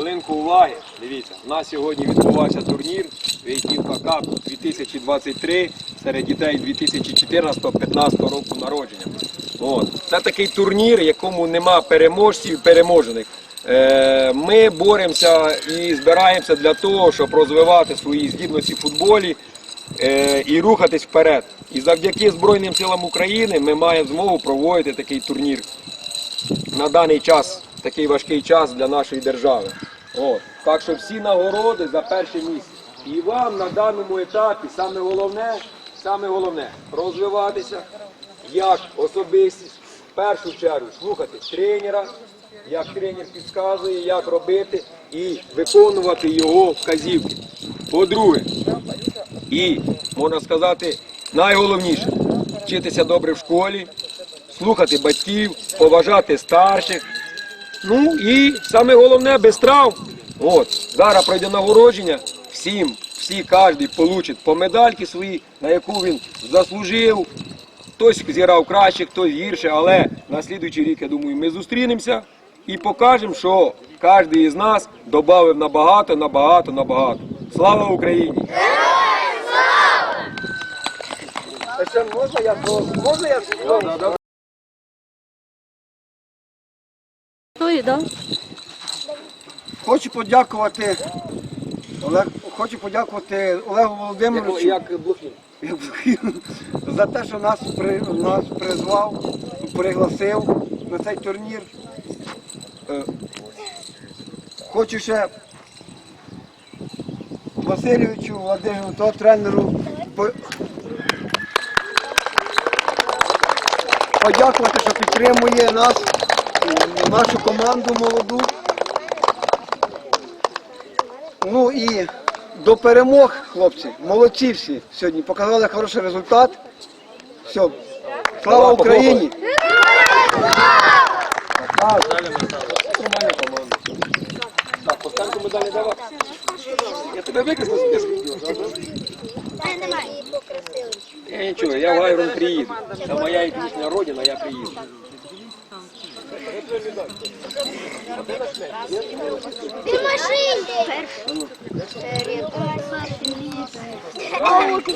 хвилинку уваги. Дивіться, у нас сьогодні відбувався турнір Вейтівка Кап 2023 серед дітей 2014-15 року народження. От. Це такий турнір, якому нема переможців і переможених. Е, Ми боремося і збираємося для того, щоб розвивати свої здібності в футболі е, і рухатись вперед. І завдяки Збройним силам України ми маємо змогу проводити такий турнір на даний час, такий важкий час для нашої держави. От. Так що всі нагороди за перше місце. І вам на даному етапі саме головне, саме головне розвиватися як особистість, в першу чергу слухати тренера, як тренер підказує, як робити і виконувати його вказівки. По-друге, і можна сказати, найголовніше вчитися добре в школі, слухати батьків, поважати старших. Ну і саме головне без травм. От зараз пройде нагородження. Всім, всі, кожен получить по медальки свої, на яку він заслужив. Хтось зіграв краще, хтось гірше, але на слідуючий рік, я думаю, ми зустрінемося і покажемо, що кожен із нас додав набагато, набагато, набагато. Слава Україні! Можна я можна я. Хочу подякувати Олег, хочу подякувати Олегу Володимировичу Як блохін. за те, що нас при нас призвав, пригласив на цей турнір. Е, Хочу ще Васильовичу, Владимиру, то тренеру подякувати, що підтримує нас, нашу команду молоду. Ну і до перемог, хлопці, молодці всі сьогодні. Показали хороший результат. Все. Слава Україні! Так, поставку медалі давай. Я тебе викреслив списку. Я нічого, я в Гайрон приїду. Це моя етнічна родина, я приїду. Ти машини! машині! А от